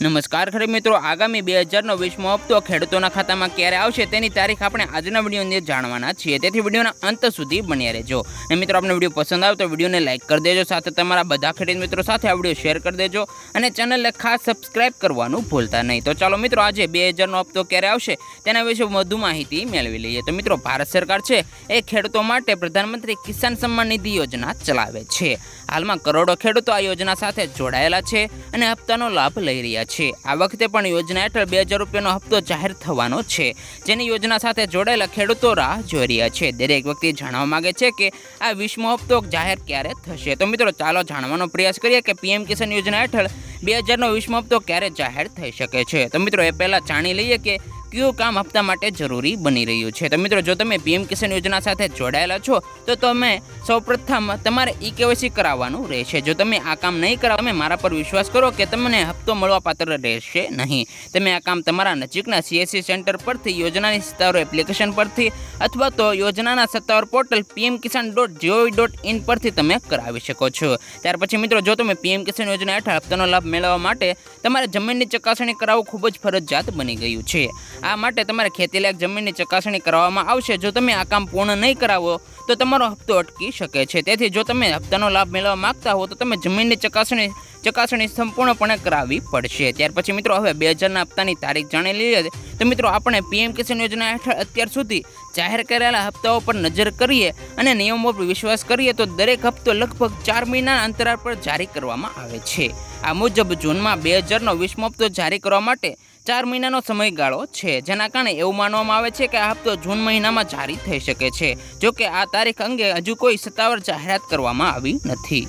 નમસ્કાર ખરી મિત્રો, આગામી બે હજારનો વીસમો હપ્તો ખેડૂતોના ખાતામાં ક્યારે આવશે તેની તારીખ આપણે આજના વિડીયોની અંદર જાણવાના છીએ. તેથી વિડીયોના અંત સુધી બન્યા રહેજો. અને મિત્રો, આપને વીડિયો પસંદ આવે તો વિડીયોને લાઇક કરી દેજો, સાથે તમારા બધા ખેડૂત મિત્રો સાથે આ વીડિયો શેર કરી દેજો અને ચેનલને ખાસ સબસ્ક્રાઇબ કરવાનું ભૂલતા નહીં. તો ચાલો મિત્રો, આજે બે હજારનો હપ્તો ક્યારે આવશે તેના વિશે વધુ માહિતી મેળવી લઈએ. તો મિત્રો, ભારત સરકાર છે એ ખેડૂતો માટે પ્રધાનમંત્રી કિસાન સન્માન નિધિ યોજના ચલાવે છે. હાલમાં કરોડો ખેડૂતો આ યોજના સાથે જોડાયેલા છે અને હપ્તાનો લાભ લઈ રહ્યા છે આ વખતે પણ યોજના હેઠળ બે હજાર રૂપિયાનો હપ્તો જાહેર થવાનો છે. જેની યોજના સાથે જોડાયેલા ખેડૂતો રાહ જોઈ રહ્યા છે. દરેક વ્યક્તિ જાણવા માગે છે કે આ વીસમો હપ્તો જાહેર ક્યારે થશે. તો મિત્રો, ચાલો જાણવાનો પ્રયાસ કરીએ કે પીએમ કિસાન યોજના હેઠળ બે હજારનો વીસમો હપ્તો ક્યારે જાહેર થઈ શકે છે. તો મિત્રો, એ પહેલાં જાણી લઈએ કે કયું કામ હપ્તા માટે જરૂરી બની રહ્યું છે. તો મિત્રો, જો તમે પીએમ કિસાન યોજના સાથે જોડાયેલા છો, તો તમે સૌપ્રથમ તમારે ઈ કેવાયસી કરાવવાનું રહેશે. જો તમે આ કામ નહીં કરાવો, તમે મારા પર વિશ્વાસ કરો કે તમને હપ્તો મળવા પાત્ર રહેશે નહીં. તમે આ કામ તમારા નજીકના સીએસસી સેન્ટર પરથી, યોજનાની સત્તાવાર એપ્લિકેશન પરથી અથવા તો યોજનાના સત્તાવાર portal PM Kisan dot G O V dot in પરથી તમે કરાવી શકો છો. ત્યાર પછી મિત્રો, જો તમે પીએમ કિસાન યોજના હેઠળ હપ્તાનો લાભ મેળવવા માટે તમારે જમીનની ચકાસણી કરાવવું ખૂબ જ ફરજિયાત બની ગયું છે. આ માટે તમારે ખેતીલાયક જમીનની ચકાસણી કરવામાં આવશે. જો તમે આ કામ પૂર્ણ નહીં કરાવો, તો તમારો હપ્તો અટકી શકે છે. તેથી જો તમે હપ્તાનો લાભ મેળવવા માંગતા હો, તો તમે જમીનની ચકાસણી ચકાસણી સંપૂર્ણપણે કરાવવી પડશે. ત્યાર પછી મિત્રો, હવે બે હજારના હપ્તાની તારીખ જાણી લઈએ. તો મિત્રો, આપણે પીએમ કિસાન યોજના હેઠળ અત્યાર સુધી જાહેર કરેલા હપ્તાઓ પર નજર કરીએ અને નિયમો પર વિશ્વાસ કરીએ, તો દરેક હપ્તો લગભગ ચાર મહિનાના અંતરાળ પર જારી કરવામાં આવે છે. આ મુજબ જૂનમાં બે હજારનો વીસમો હપ્તો જારી કરવા માટે ચાર મહિનાનો સમયગાળો છે. જેના કારણે એવું માનવામાં આવે છે કે આ હપ્તો જૂન મહિનામાં જારી થઈ શકે છે. જોકે આ તારીખ અંગે હજુ કોઈ સત્તાવાર જાહેરાત કરવામાં આવી નથી.